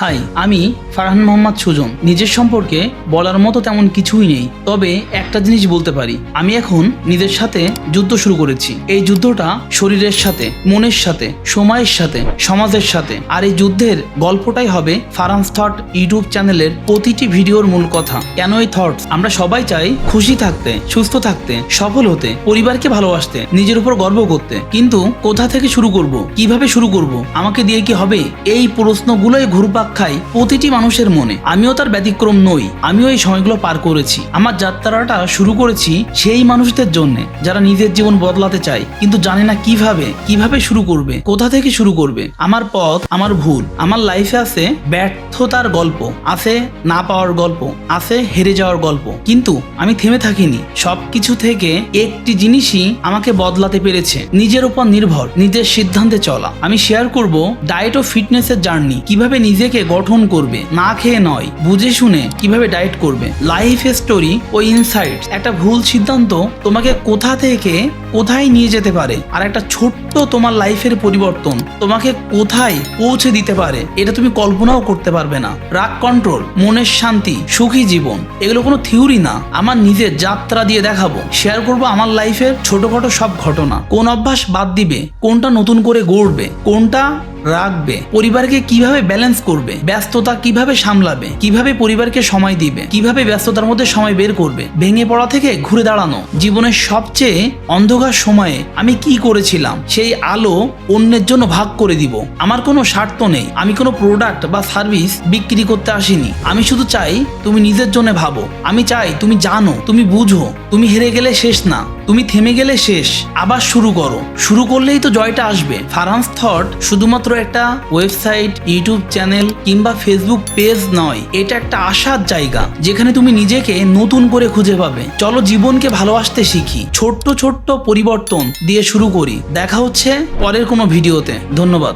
High, আমি ফারহান মোহাম্মদ সুজন। নিজের সম্পর্কে বলার মতো তেমন কিছুই নেই, তবে একটা জিনিস বলতে পারি। আমি এখন নিজের সাথে যুদ্ধ শুরু করেছি। এই যুদ্ধটা শরীরের সাথে, মনের সাথে, সময়ের সাথে, সমাজের সাথে। আর এই যুদ্ধের গল্পটাই হবে ফারান্স থট ইউটিউব চ্যানেলের প্রতিটি ভিডিওর মূল কথা। কেন এই থটস আমরা সবাই চাই খুশি থাকতে, সুস্থ থাকতে, সফল হতে, পরিবারকে ভালোবাসতে, নিজের উপর গর্ব করতে। কিন্তু কোথা থেকে শুরু করব? কীভাবে শুরু করব? আমাকে দিয়ে কি হবে? এই প্রশ্নগুলোই ঘুরপাক খায় প্রতিটি মানুষের মনে। আমিও তার ব্যতিক্রম নই, আমিও এই সময়গুলো পার করেছি। আমার যাত্রাটা শুরু করেছি সেই মানুষদের জন্য, যারা নিজের জীবন বদলাতে চায়, কিন্তু জানে না কীভাবে কীভাবে শুরু করবে, কোথা থেকে শুরু করবে। আমার পথ, আমার ভুল, আমার লাইফে আছে ব্যর্থতার গল্প, আছে না পাওয়ার গল্প, আছে হেরে যাওয়ার গল্প। কিন্তু আমি থেমে থাকিনি। সবকিছু থেকে একটি জিনিসই আমাকে বদলাতে পেরেছে। নিজের উপর নির্ভর, নিজের সিদ্ধান্তে চলা। আমি শেয়ার করব ডায়েট ও ফিটনেসের জার্নি কীভাবে নিজেকে গঠন করবে না খেয়ে নয়। বুঝে শুনে কীভাবে ডায়েট করবে। লাইফ স্টোরি ও ইনসাইট একটা ভুল সিদ্ধান্ত তোমাকে কোথা থেকে কোথায় নিয়ে যেতে পারে? আর একটা ছোট্ট তোমার লাইফের পরিবর্তন তোমাকে কোথায় পৌঁছে দিতে পারে? এটা তুমি কল্পনাও করতে পারবে না। রাগ কন্ট্রোল মনের শান্তি, সুখী জীবন, এগুলো কোনো থিওরি না। আমার নিজের যাত্রা দিয়ে দেখাবো। শেয়ার করব আমার লাইফের ছোটখাটো সব ঘটনা। কোন অভ্যাস বাদ দিবে, কোনটা নতুন করে গড়বে, কোনটা রাখবে। পরিবারকে কীভাবে ব্যালেন্স করবে? ব্যস্ততা কীভাবে সামলাবে? কীভাবে পরিবারকে সময় দিবে? কীভাবে ব্যস্ততার মধ্যে সময় বের করবে? ভেঙে পড়া থেকে ঘুরে দাঁড়ানো। জীবনের সবচেয়ে অন্ধকার সময়ে আমি কি করেছিলাম? সেই আলো অন্যের জন্য ভাগ করে দিব। আমার কোনো স্বার্থ নেই। আমি কোনো প্রোডাক্ট বা সার্ভিস বিক্রি করতে আসিনি। আমি শুধু চাই তুমি নিজের জন্য ভাবো। আমি চাই তুমি জানো, তুমি বুঝো, তুমি হেরে গেলে শেষ না। তুমি থেমে গেলে শেষ, আবার শুরু করো। শুরু করলেই তো জয়টা আসবে। ফারান্স থট শুধুমাত্র একটা ওয়েবসাইট, ইউটিউব চ্যানেল কিংবা ফেসবুক পেজ নয়, এটা একটা আশার জায়গা, যেখানে তুমি নিজেকে নতুন করে খুঁজে পাবে। চলো জীবনকে ভালোবাসতে শিখি। ছোট্ট ছোট্ট পরিবর্তন দিয়ে শুরু করি। দেখা হচ্ছে পরের কোনো ভিডিওতে। ধন্যবাদ।